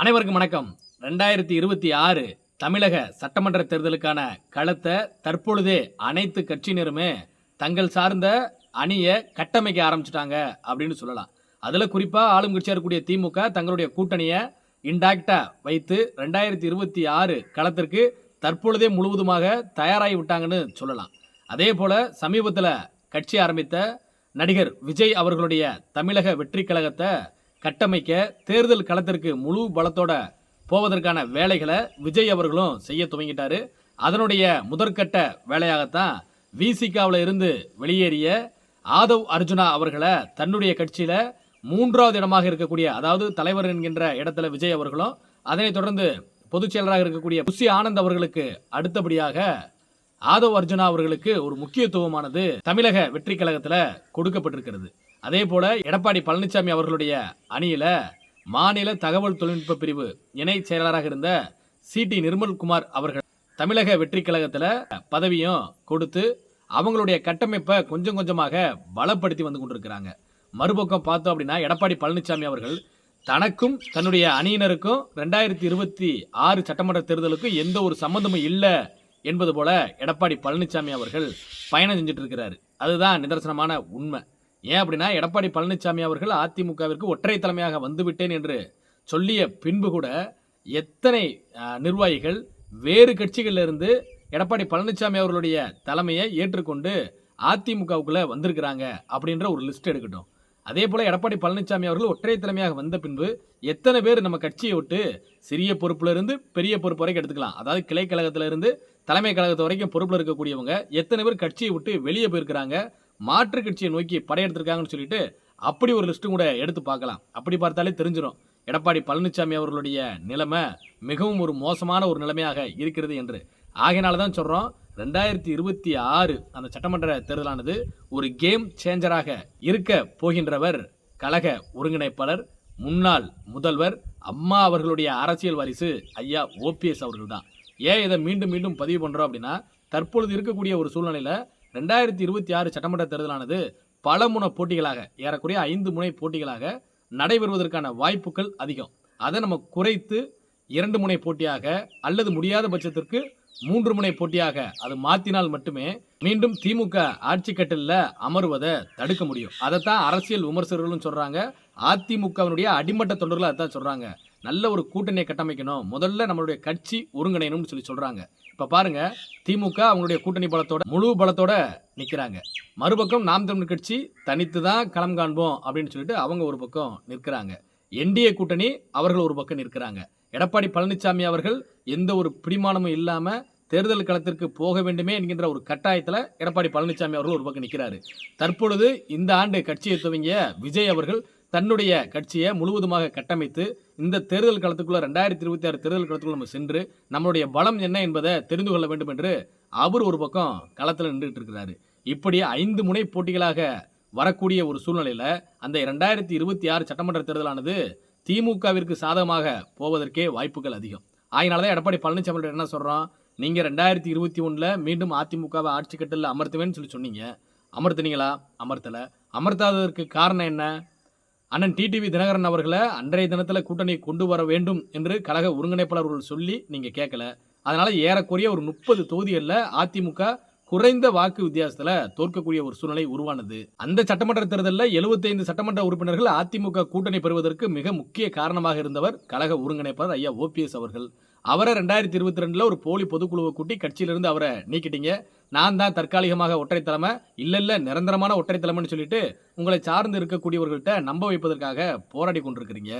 அனைவருக்கும் வணக்கம். ரெண்டாயிரத்தி இருபத்தி ஆறு தமிழக சட்டமன்ற தேர்தலுக்கான களத்தை தற்பொழுதே அனைத்து கட்சியினருமே தங்கள் சார்ந்த அணியை கட்டமைக்க ஆரம்பிச்சிட்டாங்க அப்படின்னு சொல்லலாம். அதில் குறிப்பாக ஆளும் கட்சியாக இருக்கக்கூடிய திமுக தங்களுடைய கூட்டணியை இன்டாக்டாக வைத்து ரெண்டாயிரத்தி இருபத்தி ஆறு களத்திற்கு தற்பொழுதே முழுவதுமாக தயாராகி விட்டாங்கன்னு சொல்லலாம். அதே போல் சமீபத்தில் கட்சி ஆரம்பித்த நடிகர் விஜய் அவர்களுடைய தமிழக வெற்றி கழகத்தை கட்டமைக்க தேர்தல் களத்திற்கு முழு பலத்தோட போவதற்கான வேலைகளை விஜய் அவர்களும் செய்ய துவங்கிட்டாரு. அதனுடைய முதற்கட்ட வேலையாகத்தான் விசிகாவில் இருந்து வெளியேறிய ஆதவ் அர்ஜுனா அவர்களை தன்னுடைய கட்சியில் மூன்றாவது இடமாக இருக்கக்கூடிய அதாவது தலைவர் என்கின்ற இடத்துல விஜய் அவர்களும் அதனைத் தொடர்ந்து பொதுச் செயலராக இருக்கக்கூடிய புசி ஆனந்த் அவர்களுக்கு அடுத்தபடியாக ஆதவ் அர்ஜுனா அவர்களுக்கு ஒரு முக்கியத்துவமானது தமிழக வெற்றி கழகத்தில் கொடுக்கப்பட்டிருக்கிறது. அதே போல எடப்பாடி பழனிசாமி அவர்களுடைய அணியில மாநில தகவல் தொழில்நுட்ப பிரிவு இணை செயலாளராக இருந்த சி டி நிர்மல்குமார் அவர்கள் தமிழக வெற்றி கழகத்துல பதவியும் கொடுத்து அவங்களுடைய கட்டமைப்பை கொஞ்சம் கொஞ்சமாக பலப்படுத்தி வந்து கொண்டிருக்கிறாங்க. மறுபக்கம் பார்த்தோம் அப்படின்னா எடப்பாடி பழனிசாமி அவர்கள் தனக்கும் தன்னுடைய அணியினருக்கும் ரெண்டாயிரத்தி இருபத்தி ஆறு சட்டமன்ற தேர்தலுக்கும் எந்த ஒரு சம்மந்தமும் இல்லை என்பது போல எடப்பாடி பழனிசாமி அவர்கள் பயணம் செஞ்சுட்டு இருக்கிறாரு. அதுதான் நிதர்சனமான உண்மை. ஏன் அப்படின்னா எடப்பாடி பழனிசாமி அவர்கள் அதிமுகவிற்கு ஒற்றை தலைமையாக வந்துவிட்டேன் என்று சொல்லிய பின்பு கூட எத்தனை நிர்வாகிகள் வேறு கட்சிகளிலிருந்து எடப்பாடி பழனிசாமி அவர்களுடைய தலைமையை ஏற்றுக்கொண்டு அதிமுகவுக்குள்ளே வந்திருக்கிறாங்க அப்படின்ற ஒரு லிஸ்ட் எடுக்கட்டும். அதே போல் எடப்பாடி பழனிசாமி அவர்கள் ஒற்றை தலைமையாக வந்த பின்பு எத்தனை பேர் நம்ம கட்சியை விட்டு சிறிய பொறுப்புலேருந்து பெரிய பொறுப்பு வரைக்கும் எடுத்துக்கலாம். அதாவது கிளை தலைமை கழகத்து வரைக்கும் பொறுப்பில் இருக்கக்கூடியவங்க எத்தனை பேர் கட்சியை விட்டு வெளியே போயிருக்கிறாங்க மாற்று கட்சியை நோக்கி படையெடுத்திருக்காங்கன்னு சொல்லிட்டு அப்படி ஒரு லிஸ்ட்டும் கூட எடுத்து பார்க்கலாம். அப்படி பார்த்தாலே தெரிஞ்சிடும் எடப்பாடி பழனிசாமி அவர்களுடைய நிலைமை மிகவும் ஒரு மோசமான ஒரு நிலைமையாக இருக்கிறது என்று. ஆகையினால தான் சொல்கிறோம் ரெண்டாயிரத்தி இருபத்தி ஆறு அந்த சட்டமன்ற தேர்தலானது ஒரு கேம் சேஞ்சராக இருக்க போகின்றவர் கழக ஒருங்கிணைப்பாளர் முன்னாள் முதல்வர் அம்மா அவர்களுடைய அரசியல் வாரிசு ஐயா ஓபிஎஸ் அவர்கள் தான். ஏன் இதை மீண்டும் மீண்டும் பதிவு பண்ணுறோம் அப்படின்னா தற்பொழுது இருக்கக்கூடிய ஒரு சூழ்நிலையில் ரெண்டாயிரத்தி இருபத்தி ஆறு சட்டமன்ற தேர்தலானது பல முனை போட்டிகளாக ஏறக்குறைய ஐந்து முனை போட்டிகளாக நடைபெறுவதற்கான வாய்ப்புகள் அதிகம். அதை நம்ம குறைத்து இரண்டு முனை போட்டியாக அல்லது முடியாத பட்சத்திற்கு மூன்று முனை போட்டியாக அது மாற்றினால் மட்டுமே மீண்டும் திமுக ஆட்சி கட்டில அமருவதை தடுக்க முடியும். அதைத்தான் அரசியல் விமர்சகர்களும் சொல்றாங்க. அதிமுகவினுடைய அடிமட்ட தொண்டர்கள் அதான் சொல்றாங்க. நல்ல ஒரு கூட்டணியை கட்டமைக்கணும். முதல்ல நம்மளுடைய கட்சி ஒருங்கிணையணும்னு சொல்லி சொல்றாங்க. இப்ப பாருங்க திமுக அவங்களுடைய கூட்டணி பலத்தோட முழு பலத்தோட நிற்கிறாங்க மறுபக்கம் நாம் தமிழ் கட்சி தனித்து தான் களம் காண்போம் அப்படின்னு சொல்லிட்டு அவங்க ஒரு பக்கம் நிற்கிறாங்க. என்டிஏ கூட்டணி அவர்கள் ஒரு பக்கம் நிற்கிறாங்க. எடப்பாடி பழனிசாமி அவர்கள் எந்த ஒரு பிடிமானமும் இல்லாம தேர்தல் களத்திற்கு போக வேண்டுமே என்கின்ற ஒரு கட்டாயத்தில் எடப்பாடி பழனிசாமி அவர்கள் ஒரு பக்கம் நிற்கிறாரு தற்பொழுது இந்த ஆண்டு கட்சியை துவங்கிய விஜய் அவர்கள் தன்னுடைய கட்சியை முழுவதுமாக கட்டமைத்து இந்த தேர்தல் களத்துக்குள்ள ரெண்டாயிரத்தி இருபத்தி ஆறு தேர்தல் களத்துக்குள்ள நம்ம சென்று நம்மளுடைய பலம் என்ன என்பதை தெரிந்து கொள்ள வேண்டும் என்று அவர் ஒரு பக்கம் களத்தில் நின்றுட்டு இருக்கிறாரு. இப்படி ஐந்து முனை போட்டிகளாக வரக்கூடிய ஒரு சூழ்நிலையில் அந்த ரெண்டாயிரத்தி இருபத்தி ஆறு சட்டமன்ற தேர்தலானது திமுகவிற்கு சாதகமாக போவதற்கே வாய்ப்புகள் அதிகம். அதனால தான் எடப்பாடி பழனிசாமி என்ன சொல்கிறோம் நீங்கள் ரெண்டாயிரத்தி இருபத்தி ஒன்றில் மீண்டும் அதிமுகவை ஆட்சி கட்டில் அமர்த்துவேன்னு சொல்லி சொன்னீங்க. அமர்த்துனீங்களா? அமர்த்தல. அமர்த்தாததற்கு காரணம் என்ன? அண்ணன் டிடிவி தினகரன் அவர்களை அன்றைய தினத்தில் கூட்டணியை கொண்டு வர வேண்டும் என்று கழக ஒருங்கிணைப்பாளர்கள் சொல்லி நீங்கள் கேட்கல அதனால் ஏறக்குறைய ஒரு முப்பது தொகுதிகளில் அதிமுக குறைந்த வாக்கு வித்தியாசத்தில் தோற்கக்கூடிய ஒரு சூழ்நிலை உருவானது. அந்த சட்டமன்ற தேர்தலில் 75 சட்டமன்ற உறுப்பினர்கள் அதிமுக கூட்டணி பெறுவதற்கு மிக முக்கிய காரணமாக இருந்தவர் கழக ஒருங்கிணைப்பாளர் ஐயா ஓபிஎஸ் அவர்கள். அவரை ரெண்டாயிரத்தி இருபத்தி ரெண்டில் ஒரு போலி பொதுக்குழுவை கூட்டி கட்சியிலிருந்து அவரை நீக்கிட்டீங்க. நான் தான் தற்காலிகமாக ஒற்றை தலைமை இல்லை நிரந்தரமான ஒற்றை தலைமைன்னு சொல்லிட்டு உங்களை சார்ந்து இருக்கக்கூடியவர்கள்ட்ட நம்ப வைப்பதற்காக போராடி கொண்டிருக்கிறீங்க.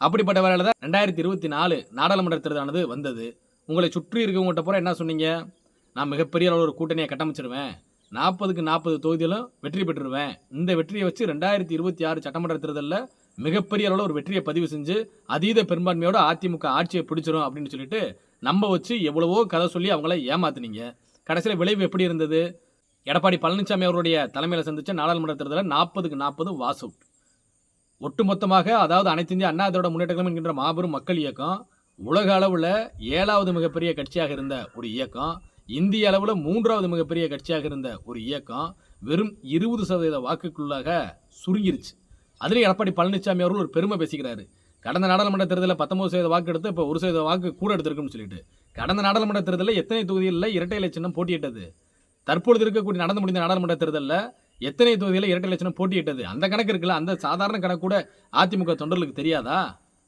அப்படிப்பட்ட வேலையில் தான் ரெண்டாயிரத்தி இருபத்தி நாலு நாடாளுமன்ற தேர்தலானது வந்தது. உங்களை சுற்றி இருக்கவங்கள்ட்ட பூரா என்ன சொன்னீங்க? நான் மிகப்பெரிய அளவு ஒரு கூட்டணியை கட்டமைச்சிருவேன். நாற்பதுக்கு நாற்பது தொகுதியிலும் வெற்றி பெற்றுருவேன். இந்த வெற்றியை வச்சு ரெண்டாயிரத்தி இருபத்தி ஆறு சட்டமன்ற தேர்தலில் மிகப்பெரிய அளவில் ஒரு வெற்றியை பதிவு செஞ்சு அதீத பெரும்பான்மையோட அதிமுக ஆட்சியை பிடிச்சிரும் அப்படின்னு சொல்லிட்டு நம்ப வச்சு எவ்வளவோ கதை சொல்லி அவங்கள ஏமாத்துனீங்க. கடைசியில் விளைவு எப்படி இருந்தது? எடப்பாடி பழனிசாமி அவருடைய தலைமையில் சந்திச்ச நாடாளுமன்ற தேர்தலில் நாற்பதுக்கு நாற்பது வாஸ் அவுட். ஒட்டுமொத்தமாக அதாவது அனைத்து இந்திய அண்ணா திராவிட முன்னேற்ற என்கின்ற மாபெரும் மக்கள் இயக்கம் உலக அளவில் ஏழாவது மிகப்பெரிய கட்சியாக இருந்த ஒரு இயக்கம் இந்திய அளவில் மூன்றாவது மிகப்பெரிய கட்சியாக இருந்த ஒரு இயக்கம் வெறும் இருபது சதவீத வாக்குக்குள்ளாக சுருங்கிருச்சு. அதுலேயும் எடப்பாடி பழனிசாமி அவர்கள் ஒரு பெருமை பேசிக்கிறாரு. கடந்த நாடாளுமன்ற தேர்தலில் பத்தொன்பது சதவீத வாக்கு எடுத்து இப்போ ஒரு சதவீத வாக்கு கூட எடுத்திருக்குன்னு சொல்லிட்டு. கடந்த நாடாளுமன்ற தேர்தலில் எத்தனை தொகுதிகளில் இரட்டை இலட்சணம் போட்டியிட்டது? தற்பொழுது இருக்கக்கூடிய நடந்து முடிந்த நாடாளுமன்ற தேர்தலில் எத்தனை தொகுதியில் இரட்டை இலை போட்டியிட்டது? அந்த கணக்கு இருக்குல்ல அந்த சாதாரண கணக்கு கூட அதிமுக தொண்டர்களுக்கு தெரியாதா?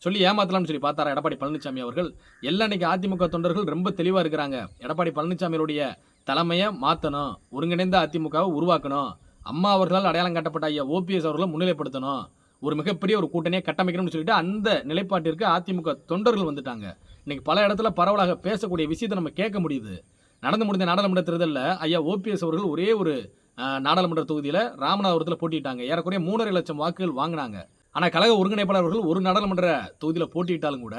சொல்லி ஏமாத்தலாம்னு சொல்லி பார்த்தாரா எடப்பாடி பழனிசாமி அவர்கள்? எல்லாம் இன்னைக்கு அதிமுக தொண்டர்கள் ரொம்ப தெளிவாக இருக்கிறாங்க. எடப்பாடி பழனிசாமியுடைய தலைமையை மாற்றணும் ஒருங்கிணைந்த அதிமுகவை உருவாக்கணும். அம்மா அவர்களால் அடையாளம் காட்டப்பட்ட ஐயா ஓபிஎஸ் அவர்களை முன்னிலைப்படுத்தணும். ஒரு மிகப்பெரிய ஒரு கூட்டணியை கட்டமைக்கணும்னு சொல்லிட்டு அந்த நிலைப்பாட்டிற்கு அதிமுக தொண்டர்கள் வந்துட்டாங்க. இன்னைக்கு பல இடத்துல பரவலாக பேசக்கூடிய விஷயத்தை நம்ம கேட்க முடியுது. நடந்து முடிந்த நாடாளுமன்ற தேர்தலில் ஐயா ஓபிஎஸ் அவர்கள் ஒரே ஒரு நாடாளுமன்ற தொகுதியில் ராமநாதபுரத்தில் போட்டிட்டாங்க ஏறக்குறைய மூணரை லட்சம் வாக்குகள் வாங்கினாங்க. ஆனால் கழக ஒருங்கிணைப்பாளர்கள் ஒரு நாடாளுமன்ற தொகுதியில் போட்டியிட்டாலும் கூட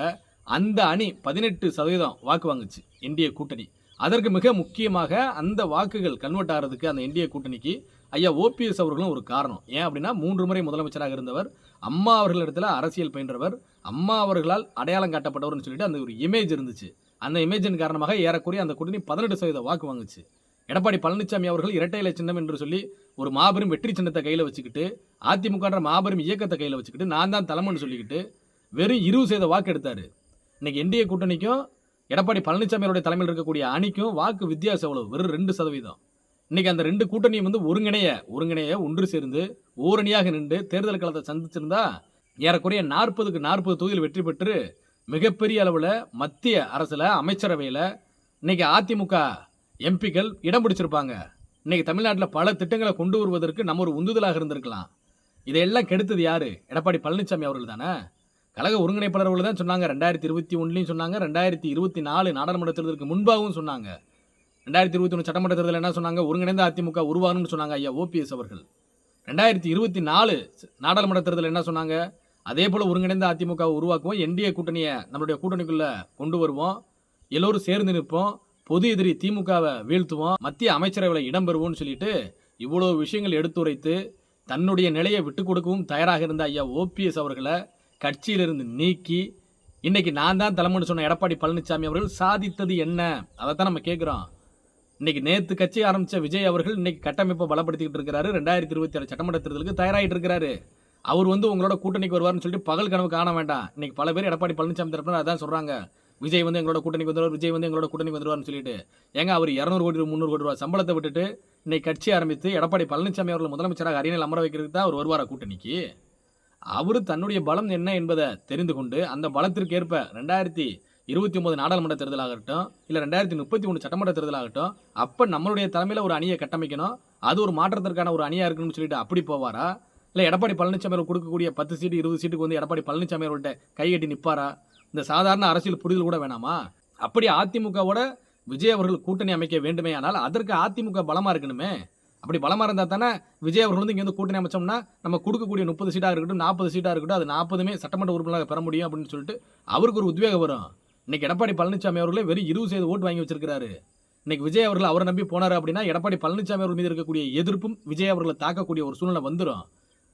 அந்த அணி பதினெட்டு சதவீதம் வாக்கு வாங்குச்சு என்டிஏ கூட்டணி. அதற்கு மிக முக்கியமாக அந்த வாக்குகள் கன்வெர்ட் ஆகிறதுக்கு அந்த என்டிஏ கூட்டணிக்கு ஐயா ஓபிஎஸ் அவர்களும் ஒரு காரணம். ஏன் அப்படின்னா மூன்று முறை முதலமைச்சராக இருந்தவர் அம்மா அவர்களிடத்தில் அரசியல் பயின்றவர் அம்மா அவர்களால் அடையாளம் காட்டப்பட்டவர்னு சொல்லிட்டு அந்த ஒரு இமேஜ் இருந்துச்சு. அந்த இமேஜின் காரணமாக ஏறக்குறைய அந்த கூட்டணி பதினெட்டு சதவீத வாக்கு வாங்குச்சு. எடப்பாடி பழனிசாமி அவர்கள் இரட்டை இலை சின்னம் என்று சொல்லி ஒரு மாபெரும் வெற்றி சின்னத்தை கையில் வச்சுக்கிட்டு அதிமுகன்ற மாபெரும் இயக்கத்தை கையில் வச்சுக்கிட்டு நான் தான் தலைமைன்னு சொல்லிக்கிட்டு வெறும் இருபது சதவீத வாக்கு எடுத்தார். இன்னைக்கு என்டிஏ கூட்டணிக்கும் எடப்பாடி பழனிசாமியோடைய தலைமையில் இருக்கக்கூடிய அணிக்கும் வாக்கு வித்தியாசம் எவ்வளவு? வெறும் ரெண்டு சதவீதம். இன்னைக்கு அந்த ரெண்டு கூட்டணியும் வந்து ஒருங்கிணைய ஒருங்கிணைய ஒன்று சேர்ந்து ஓரணியாக நின்று தேர்தல் களத்தை சந்திச்சிருந்தா ஏறக்குறைய நாற்பதுக்கு நாற்பது தொகுதியில் வெற்றி பெற்று மிகப்பெரிய அளவில் மத்திய அரசில் அமைச்சரவையில் இன்னைக்கு அதிமுக எம்பிக்கள் இடம் பிடிச்சிருப்பாங்க. இன்னைக்கு தமிழ்நாட்டில் பல திட்டங்களை கொண்டு வருவதற்கு நம்ம ஒரு உந்துதலாக இருந்திருக்கலாம். இதையெல்லாம் கெடுத்தது யாரு? எடப்பாடி பழனிசாமி அவர்கள் தானே? கழக ஒருங்கிணைப்பாளர்கள் தான் சொன்னாங்க. ரெண்டாயிரத்தி இருபத்தி ஒன்றுலையும் சொன்னாங்க. ரெண்டாயிரத்தி இருபத்தி நாலு நாடாளுமன்ற தேர்தலுக்கு முன்பாகவும் சொன்னாங்க. ரெண்டாயிரத்தி இருபத்தி ஒன்று சட்டமன்ற தேர்தலில் என்ன சொன்னாங்க? ஒருங்கிணைந்த அதிமுக உருவாகணும்னு சொன்னாங்க ஐயா ஓபிஎஸ் அவர்கள். ரெண்டாயிரத்தி இருபத்தி நாலு நாடாளுமன்ற தேர்தலில் என்ன சொன்னாங்க? அதே போல் ஒருங்கிணைந்த அதிமுக உருவாக்குவோம். என்டிஏ கூட்டணியை நம்மளுடைய கூட்டணிக்குள்ளே கொண்டு வருவோம். எல்லோரும் சேர்ந்து நிற்போம். பொது எதிரி திமுகவை வீழ்த்துவோம். மத்திய அமைச்சரவையில் இடம்பெறுவோம்னு சொல்லிட்டு இவ்வளோ விஷயங்கள் எடுத்துரைத்து தன்னுடைய நிலையை விட்டு கொடுக்கவும் தயாராக இருந்த ஐயா ஓபிஎஸ் அவர்களை கட்சியிலிருந்து நீக்கி இன்னைக்கு நான் தான் தலைமைன்னு சொன்ன எடப்பாடி பழனிசாமி அவர்கள் சாதித்தது என்ன? அதை தான் நம்ம கேட்குறோம். இன்னைக்கு நேத்து கட்சி ஆரம்பிச்ச விஜய் அவர்கள் இன்னைக்கு கட்டமைப்பை பலப்படுத்திக்கிட்டு இருக்கிறாரு. ரெண்டாயிரத்தி இருபத்தி ஏழு சட்டமன்ற தேர்தலுக்கு தயாராகிட்டு இருக்கிறாரு. அவர் வந்து உங்களோட கூட்டணிக்கு வருவார்னு சொல்லிட்டு பகல் கனவு காண வேண்டாம். இன்னைக்கு பல பேர் எடப்பாடி பழனிசாமி தரப்பினர் அதான் சொல்றாங்க. விஜய் வந்து எங்களோட கூட்டணிக்கு வந்துருவார் விஜய் வந்து எங்களோட கூட்டணிக்கு வந்துருவார்னு சொல்லிட்டு. ஏங்க அவர் இரநூறு கோடி முந்நூறு கோடி ரூபா சம்பளத்தை விட்டுட்டு இன்னைக்கு கட்சி ஆரம்பித்து எடப்பாடி பழனிசாமி அவர்கள் முதலமைச்சராக அரியணையில் அமர வைக்கிறதுக்கு தான் அவர் வருவாரா கூட்டணிக்கு? அவர் தன்னுடைய பலம் என்ன என்பதை தெரிந்து கொண்டு அந்த பலத்திற்கு ஏற்ப ரெண்டாயிரத்தி இருபத்தி ஒன்பது நாடாளுமன்ற தேர்தலாகட்டும் இல்லை ரெண்டாயிரத்தி முப்பத்தி ஒன்று சட்டமன்ற தேர்தலாகட்டும் அப்போ நம்மளுடைய தலைமையில் ஒரு அணியை கட்டமைக்கணும். அது ஒரு மாற்றத்திற்கான ஒரு அணியாக இருக்கணும்னு சொல்லிட்டு அப்படி போவாரா? இல்லை எடப்பாடி பழனிசாமி அவர் கொடுக்கக்கூடிய பத்து சீட்டு இருபது சீட்டுக்கு வந்து எடப்பாடி பழனிசாமி அவர்கிட்ட கைகட்டி நிற்பாரா இந்த சாதாரண அரசியல் புரிதல் கூட வேணாமா? அப்படி அதிமுகவோட விஜய் அவர்கள் கூட்டணி அமைக்க வேண்டுமே ஆனால் அதற்கு அதிமுக பலமாக இருக்கணுமே? அப்படி பலமாக இருந்தால் தானே விஜய் அவர்கள் வந்து இங்கே வந்து கூட்டணி அமைச்சோம்னா நம்ம கொடுக்கக்கூடிய முப்பது சீட்டாக இருக்கட்டும் நாற்பது சீட்டாக இருக்கட்டும் அது நாற்பதுமே சட்டமன்ற உறுப்பினராக பெற முடியும் அப்படின்னு சொல்லிட்டு அவருக்கு ஒரு உத்வேகம் வரும். இன்னைக்கு எடப்பாடி பழனிசாமி அவர்களே வெறும் இருபது சதவீத ஓட்டு வாங்கி வச்சிருக்காரு இன்னைக்கு விஜய் அவர்கள் அவரை நம்பி போனார் அப்படின்னா எடப்பாடி பழனிசாமி அவர்கள் மீது இருக்கக்கூடிய எதிர்ப்பும் விஜய் அவர்களை தாக்கக்கூடிய ஒரு சூழ்நிலை வந்துடும்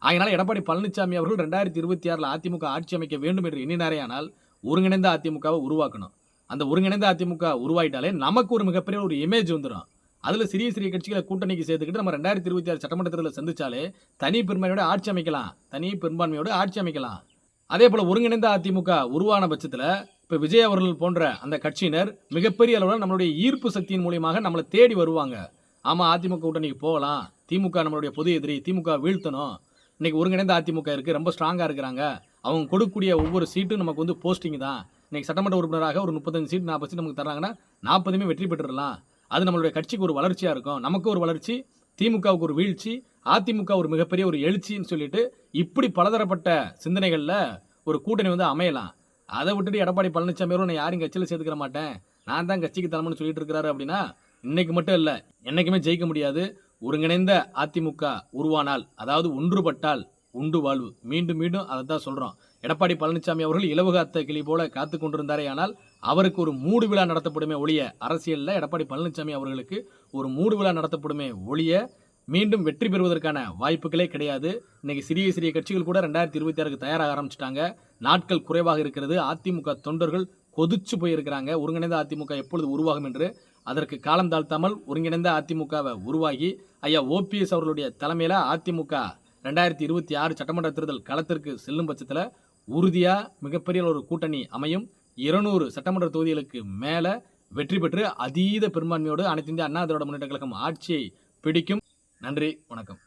அதனால் எடப்பாடி பழனிசாமி அவர்கள் ரெண்டாயிரத்தி இருபத்தி ஆறில் அதிமுக ஆட்சி அமைக்க வேண்டும் என்று எண்ணினாரே ஆனால் ஒருங்கிணைந்த அதிமுகவை உருவாக்கணும். அந்த ஒருங்கிணைந்த அதிமுக உருவாயிட்டாலே நமக்கு ஒரு மிகப்பெரிய ஒரு இமேஜ் வந்துடும் அதில் சிறிய சிறிய கட்சிகளை கூட்டணிக்கு சேர்த்துக்கிட்டு நம்ம ரெண்டாயிரத்தி இருபத்தி ஆறு சட்டமன்ற தேர்தலில் சந்திச்சாலே தனி பெரும்பான்மையோட ஆட்சி அமைக்கலாம். தனி பெரும்பான்மையோட ஆட்சி அமைக்கலாம். அதே போல் ஒருங்கிணைந்த அதிமுக உருவான பட்சத்தில் இப்போ விஜய் அவர்கள் போன்ற அந்த கட்சியினர் மிகப்பெரிய அளவில் நம்மளுடைய ஈர்ப்பு சக்தியின் மூலியமாக நம்மளை தேடி வருவாங்க. ஆமாம் அதிமுக கூட்டணிக்கு போகலாம். திமுக நம்மளுடைய பொது எதிரி திமுக வீழ்த்தணும். இன்னைக்கு ஒருங்கிணைந்த அதிமுக இருக்குது ரொம்ப ஸ்ட்ராங்காக இருக்கிறாங்க. அவங்க கொடுக்கக்கூடிய ஒவ்வொரு சீட்டும் நமக்கு வந்து போஸ்டிங் தான். இன்றைக்கி சட்டமன்ற உறுப்பினராக ஒரு முப்பத்தஞ்சு சீட் நாற்பது சீட் நமக்கு தராங்கன்னா நாற்பதுமே வெற்றி பெற்றுடலாம். அது நம்மளுடைய கட்சிக்கு ஒரு வளர்ச்சியாக இருக்கும். நமக்கு ஒரு வளர்ச்சி திமுகவுக்கு ஒரு வீழ்ச்சி அதிமுக ஒரு மிகப்பெரிய ஒரு எழுச்சின்னு சொல்லிட்டு இப்படி பலதரப்பட்ட சிந்தனைகளில் ஒரு கூட்டணி வந்து அமையலாம். அதை விட்டுட்டு எடப்பாடி பழனிசாமி அவர்கள் நான் யாரையும் கட்சியில் சேர்த்துக்கிற மாட்டேன். நான் தான் கட்சிக்கு தலைமைன்னு சொல்லிட்டு இருக்கிறாரு அப்படின்னா இன்னைக்கு மட்டும் இல்லை என்னைக்குமே ஜெயிக்க முடியாது. ஒருங்கிணைந்த அதிமுக உருவானால் அதாவது ஒன்றுபட்டால் உண்டு வாழ்வு. மீண்டும் மீண்டும் அதை தான் சொல்கிறோம் எடப்பாடி பழனிசாமி அவர்கள் இலவகாத்த கிளி போல காத்து கொண்டிருந்தாரே ஆனால் அவருக்கு ஒரு மூடு விழா நடத்தப்படுமே ஒழிய அரசியலில் எடப்பாடி பழனிசாமி அவர்களுக்கு ஒரு மூடு விழா நடத்தப்படுமே ஒழிய மீண்டும் வெற்றி பெறுவதற்கான வாய்ப்புகளே கிடையாது. இன்னைக்கு சிறிய சிறிய கட்சிகள் கூட ரெண்டாயிரத்தி இருபத்தி ஆறுக்கு தயாராக ஆரம்பிச்சிட்டாங்க. நாட்கள் குறைவாக இருக்கிறது. அதிமுக தொண்டர்கள் கொதிச்சு போயிருக்கிறாங்க. ஒருங்கிணைந்த அதிமுக எப்பொழுது உருவாகும் என்று அதற்கு காலம் தாழ்த்தாமல் ஒருங்கிணைந்த அதிமுகவை உருவாகி ஐயா ஓபிஎஸ் அவர்களுடைய தலைமையில் அதிமுக ரெண்டாயிரத்தி இருபத்தி ஆறு சட்டமன்ற தேர்தல் களத்திற்கு செல்லும் பட்சத்தில் உறுதியாக மிகப்பெரிய ஒரு கூட்டணி அமையும். இருநூறு சட்டமன்ற தொகுதிகளுக்கு மேலே வெற்றி பெற்று அதீத பெரும்பான்மையோடு அனைத்து இந்திய அண்ணா திராவிட முன்னேற்ற கழகம் ஆட்சியை பிடிக்கும். நன்றி வணக்கம்.